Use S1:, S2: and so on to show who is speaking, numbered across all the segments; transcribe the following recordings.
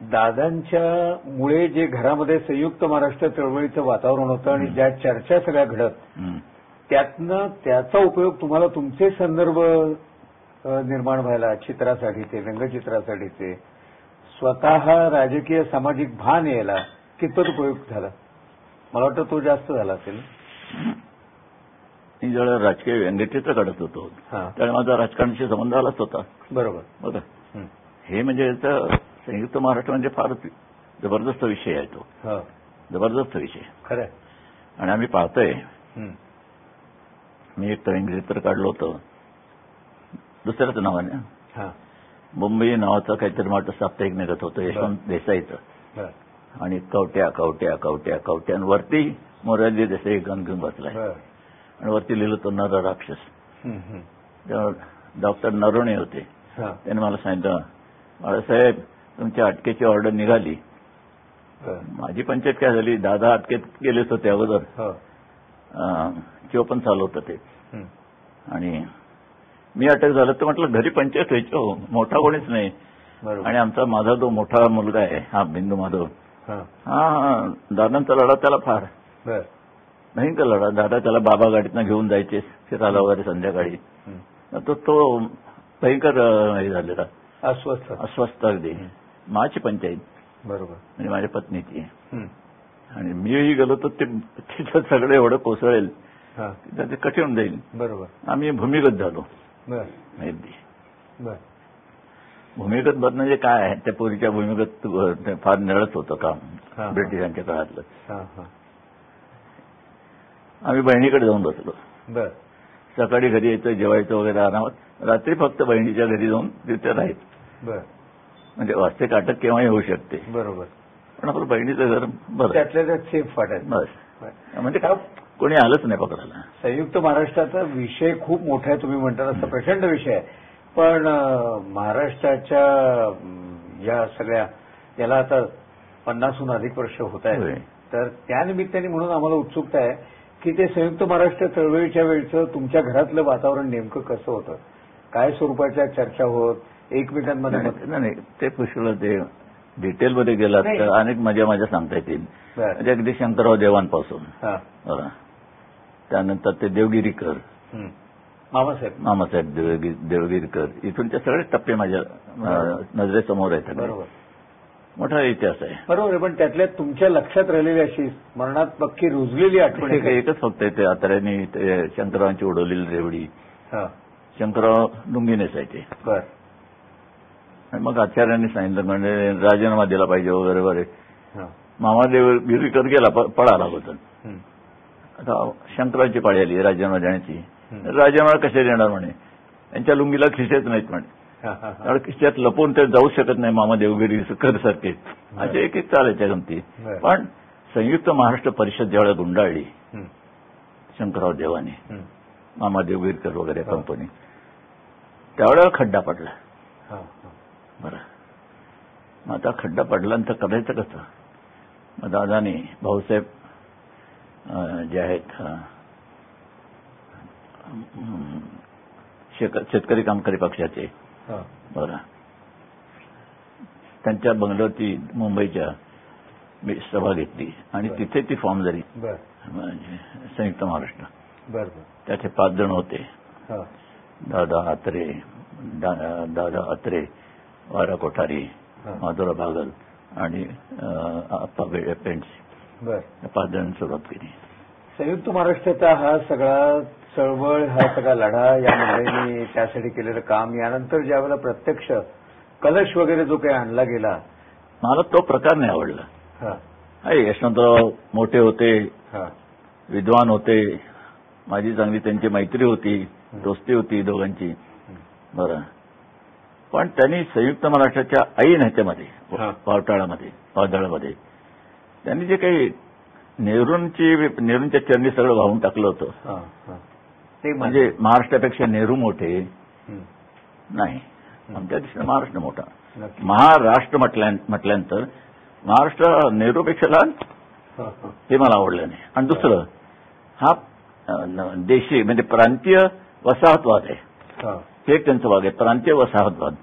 S1: दादांच्या मुळे जे घरामध्ये संयुक्त महाराष्ट्र चळवळीचं वातावरण होतं आणि ज्या चर्चा सगळ्या घडत. त्यातनं त्याचा उपयोग तुम्हाला तुमचे संदर्भ निर्माण व्हायला चित्रासाठीचे व्यंगचित्रासाठीचे स्वतः राजकीय सामाजिक भान यायला कितपत उपयोग झाला? मला वाटतं तो जास्त झाला असेल.
S2: मी ज्यावेळेला राजकीय व्यंगचित्र काढत होतो त्यावेळेला माझा राजकारणाशी संबंध आलाच होता.
S1: बरोबर.
S2: बघा.
S1: हं.
S2: म्हणजे संयुक्त महाराष्ट्र म्हणजे फार जबरदस्त विषय आहे तो.
S1: हो.
S2: जबरदस्त विषय.
S1: खरं.
S2: आणि आम्ही पाहतोय. मी एक व्यंगचित्र काढलं होतं. दुसऱ्याच नावाने मुंबई नावाचं काहीतरी मोठं साप्ताहिक निघत होतं यशवंत देसाईचं. आणि कवट्या कवट्या कवट्या कवट्या. आणि वरती मोरारजी देसाई गण घेऊन बसलाय. आणि वरती लिहिलं होतं नर राक्षस. डॉक्टर नरोणे होते. त्यांनी मला सांगितलं बाळासाहेब तुमच्या अटकेची ऑर्डर निघाली. माझी पंचायत काय झाली? दादा अटकेत गेलेच होते अगोदर
S1: हो.
S2: अं, चोपन चालू होतं ते.
S1: हं.
S2: आणि मी अटक झालं तर म्हटलं घरी पंचायत व्हायची. हो मोठा कोणीच नाही. आणि आमचा माझा जो मोठा मुलगा आहे हा बिंदू माधव.
S1: हा.
S2: हा हा दादांचा लढा त्याला फार.
S1: बर.
S2: भयंकर लढा. दादा त्याला बाबा गाडीतनं घेऊन जायचे फिरायला वगैरे संध्याकाळी.
S1: हं.
S2: तो तो भयंकर हे झालेला.
S1: अस्वस्थ.
S2: अस्वस्थ अगदी. माझी पंचायत
S1: बरोबर.
S2: म्हणजे माझ्या पत्नीची. आणि मीही गेलो तर ते तिथं सगळं एवढं कोसळेल.
S1: हा.
S2: तिथं ते कठीण जाईल.
S1: बरोबर.
S2: आम्ही भूमिगत झालो. भूमिगत बद म्हणजे काय आहे त्या पूर्वीच्या भूमिगत फार निळच होतं काम. ब्रिटिशांच्या काळातलं. आम्ही बहिणीकडे जाऊन बसलो.
S1: बर.
S2: सकाळी घरी यायचं जेवायचं वगैरे आरामात. रात्री फक्त बहिणीच्या घरी जाऊन तिथे राहायचं
S1: बर.
S2: म्हणजे वास्तविक अटक केव्हाही होऊ शकते.
S1: बरोबर.
S2: पण आपलं बहिणीचं घर बरं. आहे.
S1: त्यातल्या त्यात सेफ वाटायचं
S2: बस. म्हणजे काय कोणी आलंच नाही पकडायला.
S1: संयुक्त महाराष्ट्राचा विषय खूप मोठा आहे तुम्ही म्हणता तसा प्रचंड विषय आहे. पण महाराष्ट्राच्या या सगळ्या याला आता पन्नासहून अधिक वर्ष होत. आहेत. तर त्यानिमित्ताने म्हणून आम्हाला उत्सुकता आहे की ते संयुक्त महाराष्ट्र चळवळीच्या वेळचं तुमच्या घरातलं वातावरण नेमकं कसं होतं? काय स्वरूपाच्या चर्चा होत? एकमेकांमध्ये
S2: नाही नाही, ते पुष्कळ ते डिटेलमध्ये गेलात
S1: नाही.
S2: तर अनेक मजा मजा सांगता येतील
S1: बरं.
S2: म्हणजे अगदी शंकरराव देवांपासून
S1: हा.
S2: त्यानंतर ते देवगिरीकर
S1: हं. मामासाहेब
S2: मामासाहेब देवगी देवगिरीकर इथूनचे सगळे टप्पे माझ्या अं, नजरेसमोर आहेत.
S1: बरोबर
S2: मोठा इतिहास आहे
S1: बरोबर आहे पण त्यातल्या तुमच्या लक्षात राहिलेली अशी स्मरणात पक्की रुजलेली आठवण आहे
S2: एक- एकच फक्त आहे ते आताऱ्यांनी ते शंकररावांची उडवलेली रेवडी
S1: का? हा.
S2: शंकरराव लुंगी नेसायचे
S1: बर
S2: आणि मग आचार्यांनी सांगितलं म्हणजे राजीनामा दिला पाहिजे वगैरे वगैरे
S1: हा.
S2: मामा देवगिरीकर गेला पळाला होता
S1: हं.
S2: आता शंकराची पाळी आली राजीनामा देण्याची. राजीनामा कसे देणार म्हणे त्यांच्या लुंगीला खिसेच नाहीत म्हणे. त्यामुळे खिशात लपून ते जाऊ शकत नाही मामा देवगिरी कर सारखे असे एक एक चालायच्या गमती. पण संयुक्त महाराष्ट्र परिषद ज्यावेळेला गुंडाळली. शंकरराव देवाने. मामा देवगिरकर वगैरे. कंपनी त्यावेळेला खड्डा पडला. बरं. मग आता खड्डा पडल्यानंतर करायचं कसं? मग दादाने भाऊसाहेब जे आहेत शेतकरी कामकरी पक्षाचे. बरं. त्यांच्या बंगल्यावरती मुंबईच्या मी सभा घेतली. आणि. तिथे ती फॉर्म झाली. म्हणजे संयुक्त महाराष्ट्र. त्याचे पाच जण होते. दादा अत्रे दा- दादा अत्रे वारा कोठारी. माधुरा भागल आणि आप्पा या पाच जण सुरुवात केली.
S1: संयुक्त महाराष्ट्राचा हा सगळा चळवळ हा सगळा लढा या मंडळींनी त्यासाठी केलेलं काम यानंतर ज्यावेळेला प्रत्यक्ष कलश वगैरे जो काही आणला गेला.
S2: मला तो प्रकार नाही आवडला. यशवंतराव मोठे होते. विद्वान होते माझी चांगली त्यांची मैत्री होती दोस्ती होती दोघांची. बरं. पण त्यांनी संयुक्त महाराष्ट्राच्या ऐन ह्याच्यामध्ये. पावटाळामध्ये वादळामध्ये त्यांनी जे काही नेहरूंची नेहरूंच्या चरणी सगळं वाहून टाकलं होतं.
S1: ते
S2: म्हणजे महाराष्ट्रापेक्षा नेहरू मोठे. नाही आमच्या दृष्टीने महाराष्ट्र मोठा. महाराष्ट्र म्हटल्या म्हटल्यानंतर महाराष्ट्र नेहरूपेक्षा लहान
S1: हा, हा.
S2: हे मला आवडलं नाही आणि दुसरं हा देशी म्हणजे प्रांतीय वसाहतवाद आहे
S1: हा.
S2: एक त्यांचं भाग आहे प्रांतीय वसाहतवाद.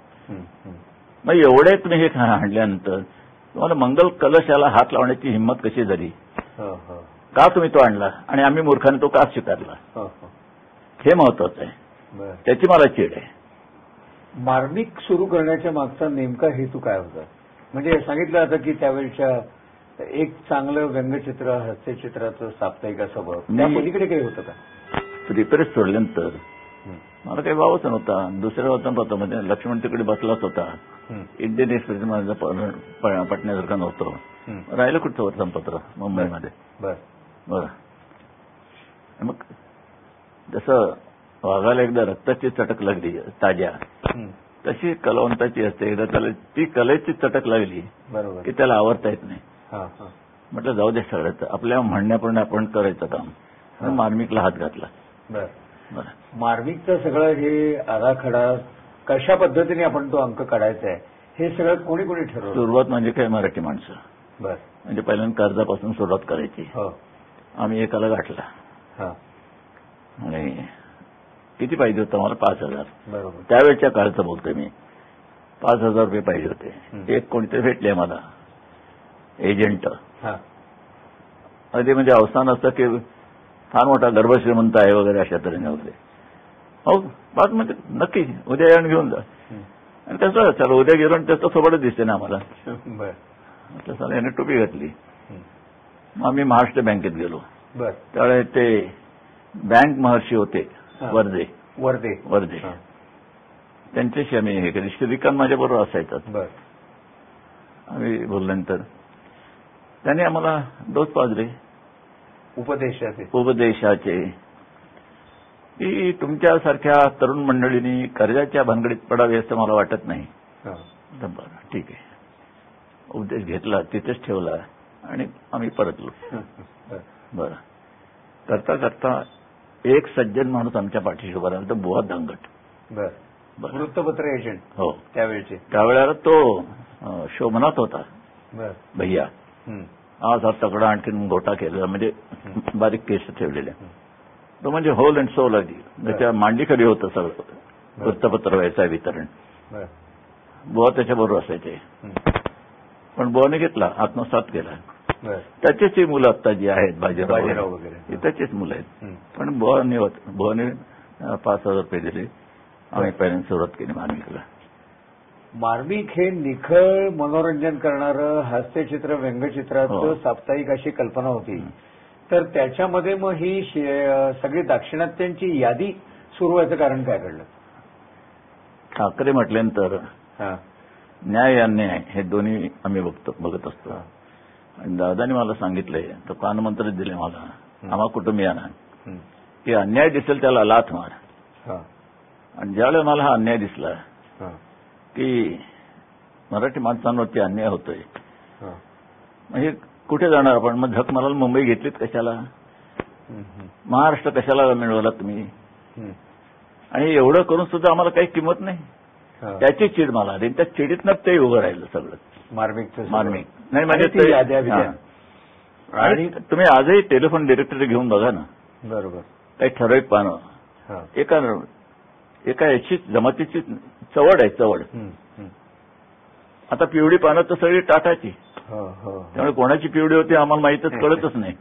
S2: मग एवढे तुम्ही हे आणल्यानंतर तुम्हाला मंगल कलशाला हात लावण्याची हिंमत कशी झाली? का तुम्ही तो आणला? आणि आम्ही मूर्खाने तो का स्वीकारला?
S1: हो हो.
S2: हे महत्वाचं आहे. त्याची मला चीड आहे.
S1: मार्मिक सुरू करण्याच्या मागचा नेमका हेतू काय होता? म्हणजे सांगितलं आता की त्यावेळच्या एक चांगलं व्यंगचित्र हास्यचित्राचं साप्ताहिक असं बघ. पलीकडे काही होतं का?
S2: रिपेअर सोडल्यानंतर. मला काही वावच नव्हता. दुसऱ्या वर्तमानपत्रामध्ये लक्ष्मण तिकडे बसलाच होता. इंडियन एक्सप्रेस माझं पटण्यासारखं नव्हतं. राहिलं कुठचं वर्तमानपत्र मुंबईमध्ये.
S1: बर.
S2: मग जसं वाघाला एकदा रक्ताची चटक लागली ताज्या. तशी कलावंताची असते. एकदा त्याला ती कलेची चटक लागली
S1: बरोबर.
S2: की त्याला आवडता येत नाही. म्हटलं जाऊ दे सगळ्यात. आपल्या म्हणण्याप्रमाणे आपण करायचं काम. मार्मिकला हात घातला.
S1: मार्मिकचं सगळं हे आराखडा कशा पद्धतीने आपण तो अंक काढायचा आहे हे सगळं कोणी कोणी ठरवलं?
S2: सुरुवात म्हणजे काय मराठी माणसं.
S1: बर.
S2: म्हणजे पहिल्यांदा कर्जापासून सुरुवात करायची.
S1: हो.
S2: आम्ही एकाला गाठला.
S1: हा.
S2: आणि किती पाहिजे होतं मला पाच हजार.
S1: बरोबर.
S2: त्यावेळच्या काळचं बोलतोय मी. पाच हजार रुपये पाहिजे. होते. एक कोणीतरी भेटले मला एजंट.
S1: हा.
S2: अगदी म्हणजे अवसान असतं की फार मोठा गर्भश्रीमंत आहे वगैरे अशा तऱ्हेने वगैरे हो म्हणजे नक्की उद्या या आणि घेऊन जा. आणि कसं चला उद्या गेलो आणि त्याचं सोबतच दिसते ना आम्हाला. चला याने टोपी घातली. मग आम्ही महाराष्ट्र बँकेत गेलो.
S1: बर.
S2: त्यावेळे ते बँक महर्षी होते. वर्धे.
S1: वर्धे.
S2: वर्धे. त्यांच्याशी आम्ही हे केलं. श्रीकांत माझ्याबरोबर असायचं.
S1: बर.
S2: आम्ही बोलल्यानंतर त्यांनी आम्हाला डोस पाजले.
S1: उपदेशाचे.
S2: उपदेशाचे. की तुमच्यासारख्या तरुण मंडळींनी कर्जाच्या भानगडीत पडावे असं मला वाटत नाही. तर बरं ठीक आहे. उपदेश घेतला तिथेच ठेवला आणि आम्ही परतलो.
S1: बर.
S2: करता करता एक सज्जन माणूस आमच्या पाठीशी उभा राहिला तो बुवा दांगट.
S1: बर.
S2: बरं.
S1: वृत्तपत्र एजंट.
S2: हो.
S1: त्यावेळचे.
S2: त्यावेळेला तो शोभनात होता. भैया. आज हा तगडा आणखीन गोटा केलेला म्हणजे बारीक केस ठेवलेले. तो म्हणजे होल अँड सोल अगदी त्याच्या मांडीखाली होतं सगळं. वृत्तपत्र व्हायचं वितरण. बुवा त्याच्याबरोबर असायचे. पण बुवाने घेतला आत्मसात केला. त्याचीच ही मुलं आता जी आहेत बाजीराव वगैरे, त्याचीच मुलं आहेत. पण बुवाने बुवाने पाच हजार रुपये दिले. आम्ही पहिल्यांदा सुरुवात केली मार्मिकला
S1: मार्मिक हे निखळ मनोरंजन करणारं हास्यचित्र व्यंगचित्राचं
S2: हो.
S1: साप्ताहिक अशी कल्पना होती तर त्याच्यामध्ये मग ही सगळी दाक्षिणात्यांची यादी सुरू व्हायचं कारण काय घडलं
S2: ठाकरे म्हटल्यानंतर. न्याय अन्याय हे दोन्ही आम्ही बघतो बघत असतो आणि दादानी मला सांगितलंय तर कानमंत्र दिले मला आम्हा कुटुंबियांना
S1: हं.
S2: की अन्याय दिसेल त्याला लाथ मार. आणि ज्यावेळेला मला हा अन्याय दिसला. की मराठी माणसांवरती अन्याय होतोय
S1: हा.
S2: म्हणजे कुठे जाणार आपण मग झक मारायला मुंबई घेतलीत कशाला. महाराष्ट्र कशाला मिळवला तुम्ही. आणि एवढं करून सुद्धा आम्हाला काही किंमत नाही. त्याची चीड मला आली त्या चिडीतनं ते उभं राहिलं सगळं
S1: मार्मिकचं सगळं.
S2: मार्मिक नाही म्हणजे
S1: आणि
S2: तुम्ही आजही टेलिफोन डिरेक्टरी घेऊन बघा ना
S1: बरोबर
S2: काही ठराविक पानं. एका एका याची जमातीची चवड आहे चवड. आता पिवळी पानं तर सगळी टाटाची.
S1: हो हो.
S2: त्यामुळे कोणाची पिवळी होती आम्हाला माहीतच कळतच नाही.